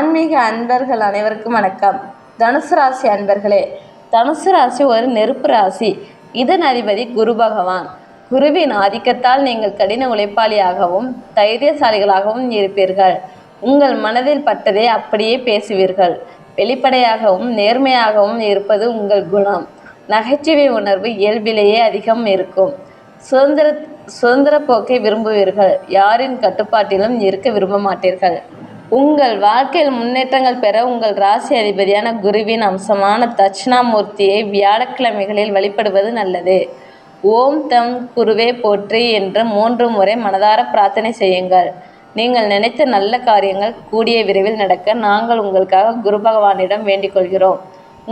ஆன்மீக அன்பர்கள் அனைவருக்கும் வணக்கம். தனுசு ராசி அன்பர்களே தனுசு ராசி ஒரு நெருப்பு ராசி. இதன் அதிபதி குரு பகவான். குருவின் ஆதிக்கத்தால் நீங்கள் கடின உழைப்பாளியாகவும் தைரியசாலிகளாகவும் இருப்பீர்கள். உங்கள் மனதில் பட்டதை அப்படியே பேசுவீர்கள். வெளிப்படையாகவும் நேர்மையாகவும் இருப்பது உங்கள் குணம். நகைச்சுவை உணர்வு இயல்பிலேயே அதிகம் இருக்கும். சுதந்திர சுதந்திர போக்கை விரும்புவீர்கள். யாரின் கட்டுப்பாட்டிலும் இருக்க விரும்ப மாட்டீர்கள். உங்கள் வாழ்க்கையில் முன்னேற்றங்கள் பெற உங்கள் ராசி அதிபதியான குருவின் அம்சமான தட்சிணாமூர்த்தியை வியாழக்கிழமைகளில் வழிபடுவது நல்லது. ஓம் தம் குருவே போற்றி என்று மூன்று முறை மனதார பிரார்த்தனை செய்யுங்கள். நீங்கள் நினைத்த நல்ல காரியங்கள் கூடிய விரைவில் நடக்க நாங்கள் உங்களுக்காக குரு பகவானிடம் வேண்டிக் கொள்கிறோம்.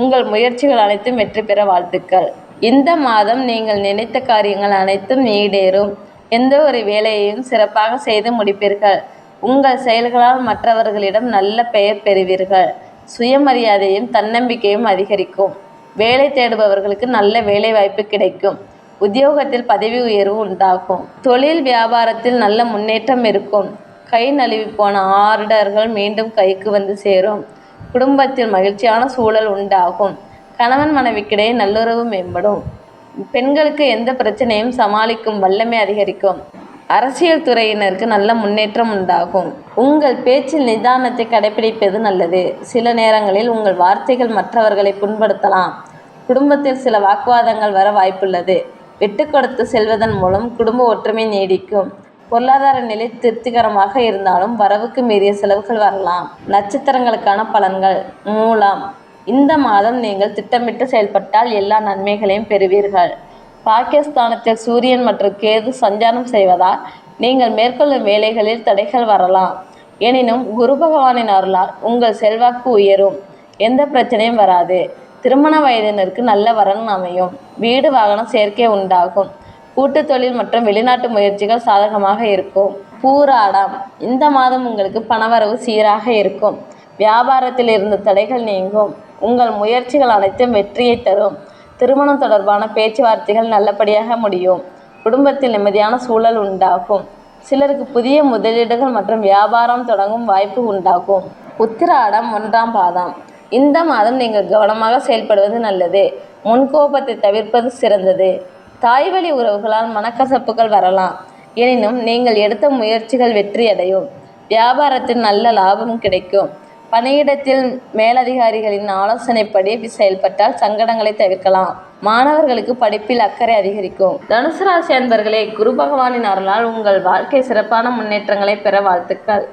உங்கள் முயற்சிகள் அனைத்தும் வெற்றி பெற வாழ்த்துக்கள். இந்த மாதம் நீங்கள் நினைத்த காரியங்கள் அனைத்தும் ஈடேறும் எந்த ஒரு வேலையையும் சிறப்பாக செய்து முடிப்பீர்கள். உங்கள் செயல்களால் மற்றவர்களிடம் நல்ல பெயர் பெறுவீர்கள். சுயமரியாதையும் தன்னம்பிக்கையும் அதிகரிக்கும். வேலை தேடுபவர்களுக்கு நல்ல வேலை வாய்ப்பு கிடைக்கும். உத்தியோகத்தில் பதவி உயர்வு உண்டாகும். தொழில் வியாபாரத்தில் நல்ல முன்னேற்றம் இருக்கும். கை நழுவி போன ஆர்டர்கள் மீண்டும் கைக்கு வந்து சேரும். குடும்பத்தில் மகிழ்ச்சியான சூழல் உண்டாகும். கணவன் மனைவிக்கிடையே நல்லுறவு மேம்படும். பெண்களுக்கு எந்த பிரச்சனையும் சமாளிக்கும் வல்லமை அதிகரிக்கும். அரசியல் துறையினருக்கு நல்ல முன்னேற்றம் உண்டாகும். உங்கள் பேச்சில் நிதானத்தை கடைபிடிப்பது நல்லது. சில நேரங்களில் உங்கள் வார்த்தைகள் மற்றவர்களை புண்படுத்தலாம். குடும்பத்தில் சில வாக்குவாதங்கள் வர வாய்ப்புள்ளது. விட்டு கொடுத்து செல்வதன் மூலம் குடும்ப ஒற்றுமை நீடிக்கும். பொருளாதார நிலை திருப்திகரமாக இருந்தாலும் வரவுக்கு மீறிய செலவுகள் வரலாம். நட்சத்திரங்களுக்கான பலன்கள். மூலம். இந்த மாதம் நீங்கள் திட்டமிட்டு செயல்பட்டால் எல்லா நன்மைகளையும் பெறுவீர்கள். பாகிஸ்தானத்தில் சூரியன் மற்றும் கேது சஞ்சாரம் செய்வதால் நீங்கள் மேற்கொள்ளும் வேலைகளில் தடைகள் வரலாம். எனினும் குரு பகவானின் அருளால் உங்கள் செல்வாக்கு உயரும். எந்த பிரச்சனையும் வராது. திருமண வயதினருக்கு நல்ல வரன் அமையும். வீடு வாகனம் சேர்க்கை உண்டாகும். கூட்டு தொழில் மற்றும் வெளிநாட்டு முயற்சிகள் சாதகமாக இருக்கும். பூராடம். இந்த மாதம் உங்களுக்கு பணவரவு சீராக இருக்கும். வியாபாரத்தில் இருந்த தடைகள் நீங்கும். உங்கள் முயற்சிகள் அனைத்தும் வெற்றியை தரும். திருமணம் தொடர்பான பேச்சுவார்த்தைகள் நல்லபடியாக முடியும். குடும்பத்தில் நிம்மதியான சூழல் உண்டாகும். சிலருக்கு புதிய முதலீடுகள் மற்றும் வியாபாரம் தொடங்கும் வாய்ப்பு உண்டாகும். உத்திராடம் ஒன்றாம் பாதம். இந்த மாதம் நீங்கள் கவனமாக செயல்படுவது நல்லது. முன்கோபத்தை தவிர்ப்பது சிறந்தது. தாய்வழி உறவுகளால் மனக்கசப்புகள் வரலாம். எனினும் நீங்கள் எடுத்த முயற்சிகள் வெற்றியடையும். வியாபாரத்தில் நல்ல லாபம் கிடைக்கும். பணியிடத்தில் மேலதிகாரிகளின் ஆலோசனைப்படி செயல்பட்டால் சங்கடங்களை தவிர்க்கலாம். மாணவர்களுக்கு படிப்பில் அக்கறை அதிகரிக்கும். தனுசு ராசி அன்பர்களே குரு பகவானின் அருளால் உங்கள் வாழ்க்கை சிறப்பான முன்னேற்றங்களை பெற வாழ்த்துக்கள்.